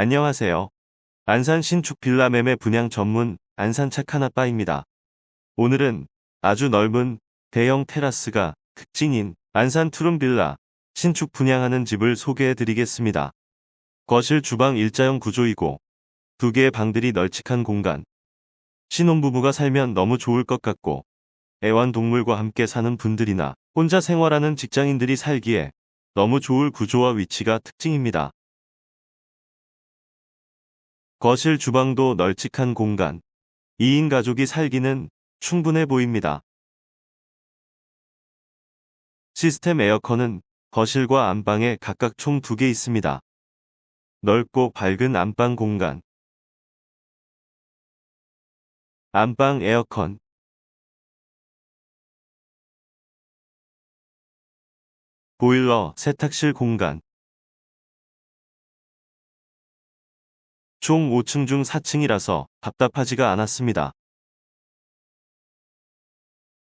안녕하세요. 안산 신축 빌라 매매 분양 전문 안산 착한아빠입니다. 오늘은 아주 넓은 대형 테라스가 특징인 안산 투룸 빌라 신축 분양하는 집을 소개해 드리겠습니다. 거실 주방 일자형 구조이고 두 개의 방들이 널찍한 공간. 신혼부부가 살면 너무 좋을 것 같고 애완동물과 함께 사는 분들이나 혼자 생활하는 직장인들이 살기에 너무 좋을 구조와 위치가 특징입니다. 거실 주방도 널찍한 공간. 2인 가족이 살기는 충분해 보입니다. 시스템 에어컨은 거실과 안방에 각각 총 2개 있습니다. 넓고 밝은 안방 공간. 안방 에어컨. 보일러, 세탁실 공간. 총 5층 중 4층이라서 답답하지가 않았습니다.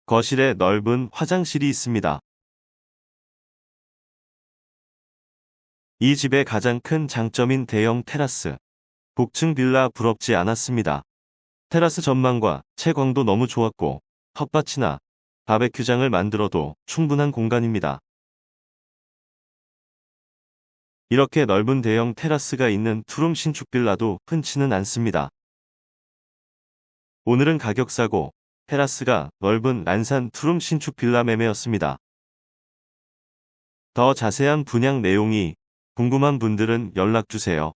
거실에 넓은 화장실이 있습니다. 이 집의 가장 큰 장점인 대형 테라스. 복층 빌라 부럽지 않았습니다. 테라스 전망과 채광도 너무 좋았고 텃밭이나 바베큐장을 만들어도 충분한 공간입니다. 이렇게 넓은 대형 테라스가 있는 투룸 신축 빌라도 흔치는 않습니다. 오늘은 가격 싸고 테라스가 넓은 안산 투룸 신축 빌라 매매였습니다. 더 자세한 분양 내용이 궁금한 분들은 연락주세요.